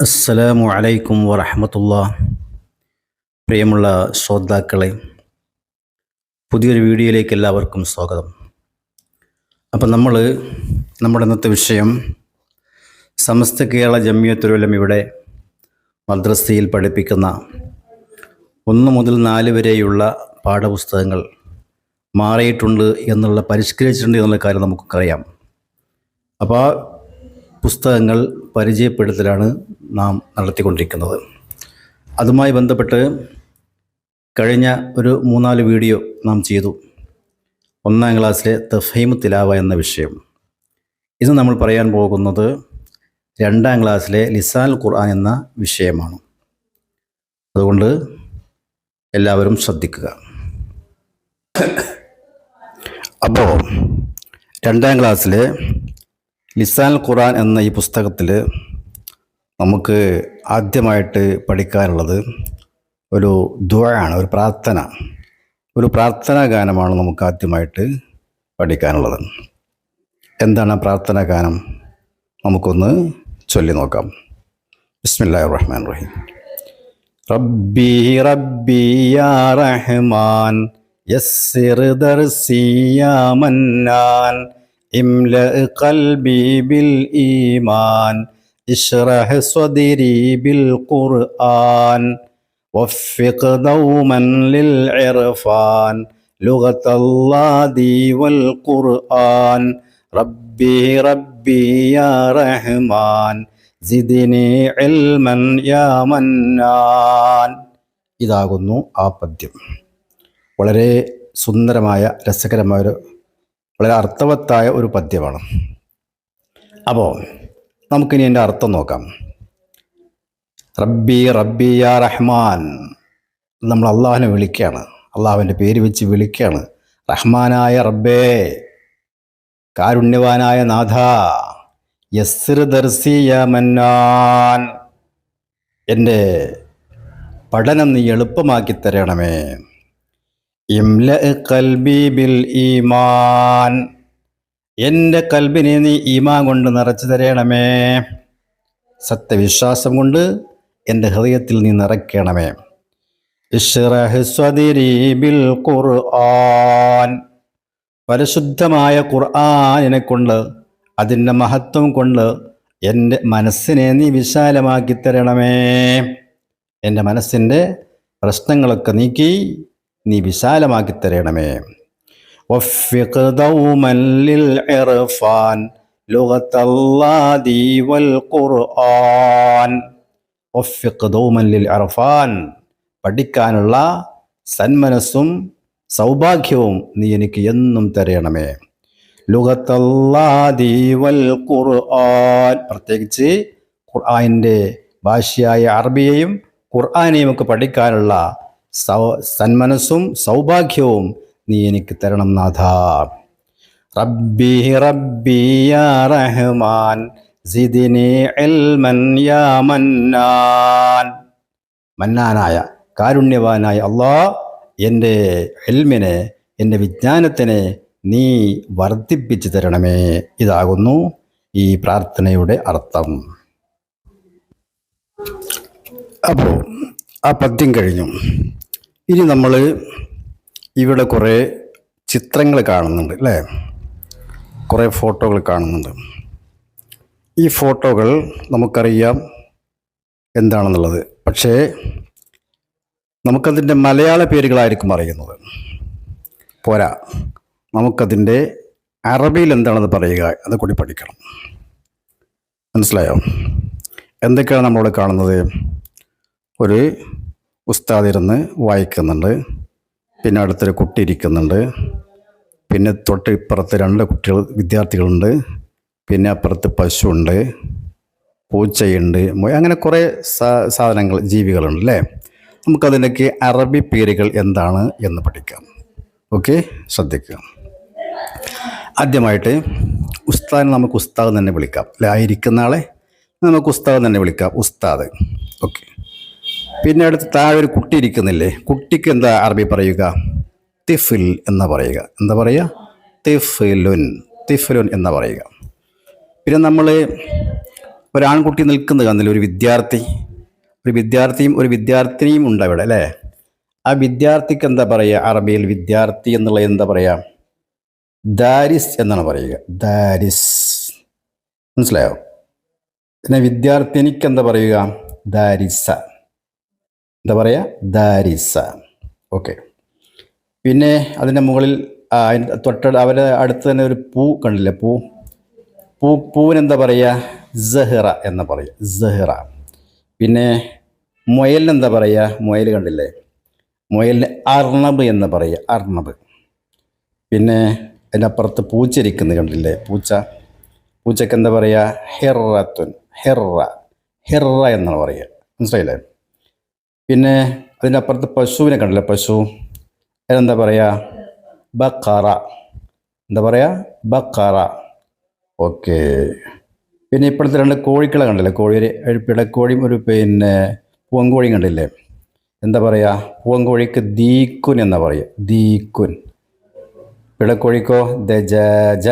അസ്സലാമു അലൈക്കും വറഹമത്തുള്ള. പ്രിയമുള്ള ശ്രോതാക്കളെ പുതിയൊരു വീഡിയോയിലേക്ക് എല്ലാവർക്കും സ്വാഗതം. അപ്പം നമ്മൾ നമ്മുടെ ഇന്നത്തെ വിഷയം സമസ്ത കേരള ജമ്മിയത്തുലം ഇവിടെ മദ്രസയിൽ പഠിപ്പിക്കുന്ന ഒന്ന് മുതൽ നാല് വരെയുള്ള പാഠപുസ്തകങ്ങൾ മാറിയിട്ടുണ്ട് എന്നുള്ള പരിഷ്കരിച്ചിട്ടുണ്ട് എന്നുള്ള കാര്യം നമുക്കറിയാം അപ്പോൾ ആ പുസ്തകങ്ങൾ പരിചയപ്പെടുത്തലാണ് നാം നടത്തിക്കൊണ്ടിരിക്കുന്നത്. അതുമായി ബന്ധപ്പെട്ട് കഴിഞ്ഞ ഒരു മൂന്നാൽ വീഡിയോ നാം ചെയ്തു. ഒന്നാം ക്ലാസ്സിലെ തഫീമ് തിലാവ എന്ന വിഷയം. ഇന്ന് നമ്മൾ പറയാൻ പോകുന്നത് രണ്ടാം ക്ലാസ്സിലെ ലിസാൽ ഖുർആൻ എന്ന വിഷയമാണ്. അതുകൊണ്ട് എല്ലാവരും ശ്രദ്ധിക്കുക. അപ്പോൾ രണ്ടാം ക്ലാസ്സിലെ ലിസാൻ ഖുറാൻ എന്ന ഈ പുസ്തകത്തിൽ നമുക്ക് ആദ്യമായിട്ട് പഠിക്കാനുള്ളത് ഒരു ദുഴയാണ് ഒരു പ്രാർത്ഥന. ഒരു പ്രാർത്ഥനാ ഗാനമാണ് നമുക്ക് ആദ്യമായിട്ട് പഠിക്കാനുള്ളത്. എന്താണ് പ്രാർത്ഥനാ ഗാനം? നമുക്കൊന്ന് ചൊല്ലി നോക്കാം. ബിസ്മില്ലാ റഹ്മാൻ റഹീം റബ്ബി റബ്ബി യാ റഹ്മാൻ യസ്സിർ ദർസി യാ മന്നാൻ املأ قلبي بالإيمان اشرح صدري بالقرآن وفق دوما للعرفان لغة الله والقرآن ربي ربي يا رحمن زدني علما يا منان ഇതാകുന്നു ആ പദ്യം വളരെ സുന്ദരമായ രസകരമായ ഒരു വളരെ അർത്ഥവത്തായ ഒരു പദ്യമാണ്. അപ്പോൾ നമുക്കിനി എന്റെ അർത്ഥം നോക്കാം. റബ്ബി റബ്ബി യാ റഹ്മാൻ നമ്മൾ അള്ളാഹിനെ വിളിക്കുകയാണ്. അള്ളാഹുവിന്റെ പേര് വെച്ച് വിളിക്കുകയാണ്. റഹ്മാനായ റബ്ബേ കാരുണ്യവാനായ നാഥ യസ്സിർ ദർസിയ മന്നാൻ എന്റെ പഠനം നീ എളുപ്പമാക്കി തരണമേ. ഈമാൻ. എന്റെ കൽബിനെ നീ ഈമാൻ കൊണ്ട് നിറച്ചു തരണമേ. സത്യവിശ്വാസം കൊണ്ട് എന്റെ ഹൃദയത്തിൽ നീ നിറയ്ക്കണമേ. ബിൽ ഖുർആൻ. പരിശുദ്ധമായ ഖുർആാനിനെ കൊണ്ട് അതിന്റെ മഹത്വം കൊണ്ട് എന്റെ മനസ്സിനെ നീ വിശാലമാക്കി തരണമേ. എന്റെ മനസ്സിന്റെ പ്രശ്നങ്ങളൊക്കെ നീക്കി നീ വിശാലമാക്കി തരണമേ. പഠിക്കാനുള്ള സന്മനസ്സും സൗഭാഗ്യവും നീ എനിക്ക് എന്നും തരയണമേ ലുഗത്തല്ലാദീവൽ ഖുർആൻ പ്രത്യേകിച്ച് ഖുർആാനിന്റെ ഭാഷയായ അറബിയെയും ഖുർആാനെയും ഒക്കെ പഠിക്കാനുള്ള സന്മനസ്സും സൗഭാഗ്യവും നീ എനിക്ക് തരണം നാഥ. റബ്ബി റബ്ബി യാ റഹ്മാൻ സിദിനി ഇൽമൻ യാ മന്നാൻ. മന്നാനായ കാരുണ്യവാനായ അള്ളാ എന്റെ എൽമിനെ എന്റെ വിജ്ഞാനത്തിനെ നീ വർദ്ധിപ്പിച്ചു തരണമേ. ഇതാകുന്നു ഈ പ്രാർത്ഥനയുടെ അർത്ഥം. അപ്പോൾ ആ പദ്യം കഴിഞ്ഞു. ഇനി നമ്മൾ ഇവിടെ കുറേ ചിത്രങ്ങൾ കാണുന്നുണ്ട് അല്ലേ? കുറേ ഫോട്ടോകൾ കാണുന്നുണ്ട്. ഈ ഫോട്ടോകൾ നമുക്കറിയാം എന്താണെന്നുള്ളത്. പക്ഷേ നമുക്കതിന്റെ മലയാള പേരുകളായിരിക്കും അറിയുന്നത്. പോരാ. നമുക്കതിന്റെ അറബിയിൽ എന്താണെന്ന് പറയുക അത് കൂടി പഠിക്കണം. മനസ്സിലായോ? എന്തൊക്കെയാണ് നമ്മളിവിടെ കാണുന്നത്? ഒരു ഉസ്താദ് ഇരുന്ന് വായിക്കുന്നുണ്ട്. പിന്നെ അടുത്തൊരു കുട്ടി ഇരിക്കുന്നുണ്ട്. പിന്നെ തൊട്ട് ഇപ്പുറത്ത് രണ്ട് കുട്ടികൾ വിദ്യാർത്ഥികളുണ്ട്. പിന്നെ അപ്പുറത്ത് പശുണ്ട് പൂച്ചയുണ്ട്. അങ്ങനെ കുറേ സാധനങ്ങൾ ജീവികളുണ്ട് അല്ലേ? നമുക്കതിന്റെയൊക്കെ അറബി പേരുകൾ എന്താണ് എന്ന് പഠിക്കാം. ഓക്കെ? ശ്രദ്ധിക്കുക. ആദ്യമായിട്ട് ഉസ്താദിനെ നമുക്ക് ഉസ്താദ് തന്നെ വിളിക്കാം. അല്ലെ? ആയിരിക്കുന്ന ആളെ നമുക്ക് ഉസ്താദ് തന്നെ വിളിക്കാം. ഉസ്താദ്. ഓക്കെ. പിന്നെ അടുത്ത് താഴെ ഒരു കുട്ടി ഇരിക്കുന്നില്ലേ? കുട്ടിക്ക് എന്താ അറബി പറയുക? തിഫിൽ എന്ന് പറയുക. എന്താ പറയുക? തിഫിലുൻ. തിഫിലുൻ എന്ന് പറയുക. പിന്നെ നമ്മൾ ഒരാൺകുട്ടി നിൽക്കുന്നത് കാണുന്നില്ല ഒരു വിദ്യാർത്ഥി ഒരു വിദ്യാർത്ഥിയും ഒരു വിദ്യാർത്ഥിനിയും ഉണ്ട് അവിടെ അല്ലേ? ആ വിദ്യാർത്ഥിക്ക് എന്താ പറയുക? അറബിയിൽ വിദ്യാർത്ഥി എന്നുള്ള എന്താ പറയുക? ദാരിസ് എന്നാണ് പറയുക. ദാരിസ്. മനസ്സിലായോ? പിന്നെ വിദ്യാർത്ഥിനിക്ക് എന്താ പറയുക? ദാരിസ. എന്താ പറയുക ദാരിസ. ഓക്കെ പിന്നെ അതിന്റെ മുകളിൽ അതിന്റെ തൊട്ട അവരുടെ അടുത്ത് തന്നെ ഒരു പൂ കണ്ടില്ലേ? പൂ. പൂ പൂവിനെന്താ പറയുക സഹറ എന്ന് പറയുക സഹറ. പിന്നെ മുയലിനെന്താ പറയുക മുയൽ കണ്ടില്ലേ? മുയലിന് അർണബ് എന്ന് പറയുക അർണബ്. പിന്നെ അതിനപ്പുറത്ത് പൂച്ച ഇരിക്കുന്നത് കണ്ടില്ലേ? പൂച്ച. പൂച്ചക്ക് എന്താ പറയുക ഹെറത്തുൻ. ഹെറ. ഹെറ എന്നാണ് പറയുക. മനസ്സിലായില്ലേ? പിന്നെ അതിന്റെ അപ്പുറത്ത് പശുവിനെ കണ്ടില്ലേ? പശു. അതിനെന്താ പറയുക ബക്കാറ എന്താ പറയുക ബക്കാറ ഓക്കെ. പിന്നെ ഇപ്പോഴത്തെ രണ്ട് കോഴിക്കളെ കണ്ടില്ലേ? കോഴി ഒരു ഒരു പിടക്കോഴിയും ഒരു പിന്നെ പൂവൻകോഴിയും കണ്ടില്ലേ? എന്താ പറയുക പൂവൻകോഴിക്ക് ദീക്കുൻ എന്നാ പറയുക ദീക്കുൻ. പിടക്കോഴിക്കോ ദജാജ.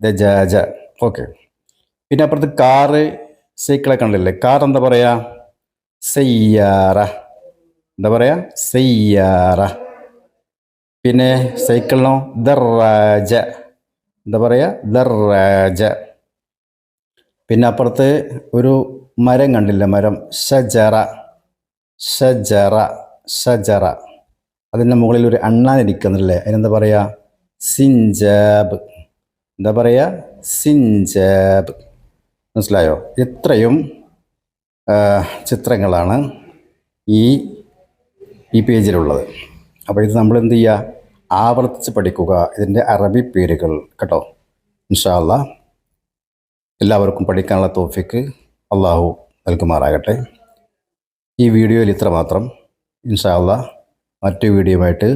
ദജാജ. ഓക്കെ. പിന്നെ അപ്പുറത്ത് കാറ് സൈക്കിളെ കണ്ടില്ലേ? കാർ എന്താ പറയുക സയ്യാറ. എന്താ പറയുക സയ്യാറ. പിന്നെ സൈക്കിളിനോ ദറാജ എന്താ പറയുക ദറാജ പിന്നെ അപ്പുറത്ത് ഒരു മരം കണ്ടില്ല? മരം. ഷജറ. ഷജറ. ഷജറ. അതിന്റെ മുകളിൽ ഒരു അണ്ണാൻ ഇരിക്കുന്നില്ലേ അതിനെന്താ പറയുക സിഞ്ചാബ്. എന്താ പറയുക സിഞ്ചാബ്. മനസ്സിലായോ? ഇത്രയും ചിത്രങ്ങളാണ് ഈ ഈ പേജിലുള്ളത്. അപ്പോൾ ഇത് നമ്മൾ എന്ത് ചെയ്യുക? ആവർത്തിച്ച് പഠിക്കുക. ഇതിന്റെ അറബി പേരുകൾ കേട്ടോ. ഇൻഷാല്ല എല്ലാവർക്കും പഠിക്കാനുള്ള തോഫിക്ക് അള്ളാഹു നൽകുമാറാകട്ടെ. ഈ വീഡിയോയിൽ ഇത്ര മാത്രം. ഇൻഷാല്ല മറ്റു വീഡിയോയുമായിട്ട്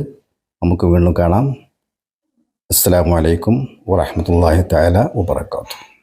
നമുക്ക് വീണ്ടും കാണാം. അസ്സാം വലൈക്കും വാഹമത്തല്ലാഹി താല വാബർക്കാത്തു